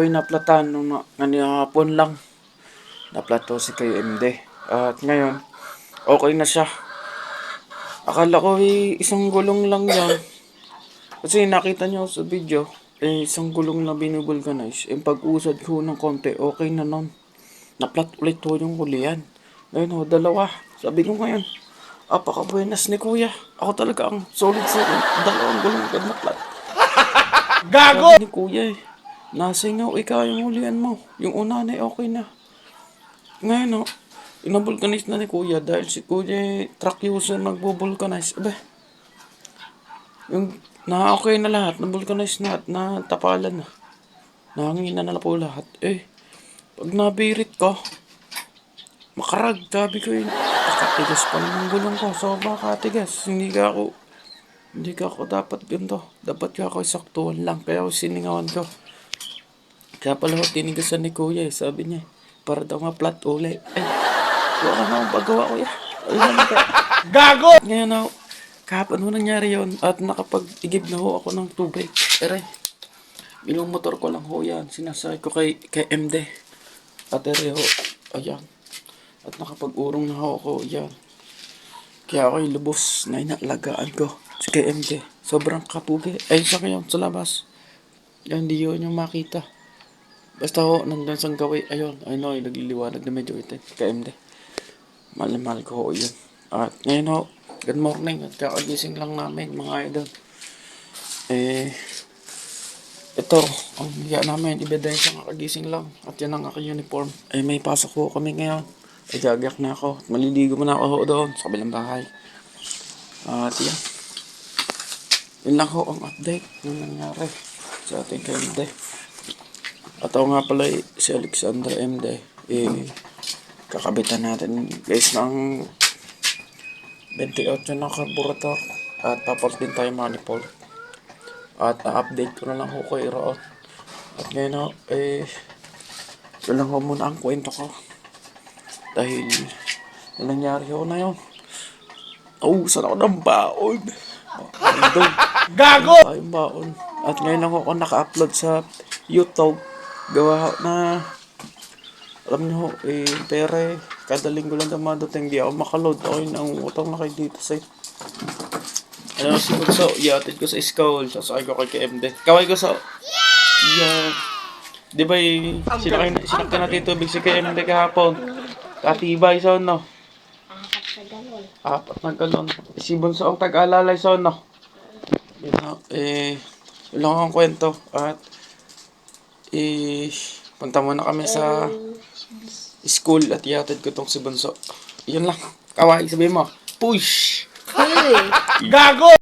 ko yung naplatan nung na, hapon lang. Naplato si kay MD. At ngayon, okay na siya. Akala ko eh, isang gulong lang yan. Kasi nakita niyo sa video, eh, isang gulong na binubulkanize. Eh, pag-usad ko ng konti, okay na nun. Naplat ulit ko yung hulihan. Ngayon ho, dalawa. Sabi ko ngayon, apaka-buenas ni kuya. Ako talaga ang solid sa dalawang gulong agad naplat. Gago! Sabi ni kuya eh, nasingaw ikaw yung hulihan mo. Yung una na eh, okay na. Ngayon o, inabulkanize na ni kuya dahil si kuya truck user nagbubulkanize. Abe, yung na okay na lahat, nabulkanize na at natapalan na. Nahangin na po lahat. Eh, pag nabirit ko, makarag, sabi ko yun. Nakatigas pa naman ng gulong ko. Sobrang katigas. Hindi ka ako, hindi ka ako dapat ganito. Dapat ka ako saktuhan lang. Kaya ako siningawan ko. Kaya pala ako tinigasan ni kuya eh. Sabi niya, para daw ma-flat uli. Ay, wala na akong paggawa kuya. Na kaya. Gago! Ngayon ako, kahapon ho nangyari yon at nakapag-igib na ho ako ng tubig. Ere, yung motor ko lang ho yan. Sinasay ko kay, kay MD. At ere ho, ayan. At nakapag-urong na ho ako, ayan. Kaya ako yung lubos na inalagaan ko. Si kay MD. Sobrang kapugi. Ay, sa kayo, sa labas. Yan, hindi yun yung makita. Basta ho, nandun sa gawin. Ayun, ho, yung nagliliwanag na medyo ito. Kay MD. Mahal na ko ho yun. At ngayon ho, good morning. At kakagising lang namin mga idol. Eh, ito, ang hiya namin, ebidensya ng kakagising lang. At yan ang aking uniform. Eh, may pasok ho kami ngayon. Eh, gagak na ako. At maliligo muna ako ho doon sa kabilang bahay. At yan. Yun lang ho ang update ng nangyari sa ating KMD. At ako nga pala eh, si Alexander MD. Eh, kakabitan natin guys ng 28 na carburetor at tapos din tayo manifold. At na-update ko na lang ho kay Roon at ngayon ho eh ito lang ho muna ang kwento ko. Dahil yung nangyari ho na yun. Nauusan ako ng baon Gago! tayong baon. At ngayon lang ako naka-upload sa YouTube gawa na alam niyo ho, eh, pera eh, kada linggo lang naman dating di ako makaload. Okay na ang utang na kayo dito sa ano si Bunso, iatid ko sa school, sasakay ko kay KMD. Kaway ko sa... Yeah! Di ba eh, sinakay, sinakay natin tubig si KMD kahapon. Katibay sa ano. Apat sa galon. Apat na galon. Si Bunso ang tag-alalay sa ano. Yun eh, yun lang ang kwento. At, eh, punta muna kami sa school at iatid ko tong si Bunso. Yun lang. Kaway, sabihin mo. Push! Gago!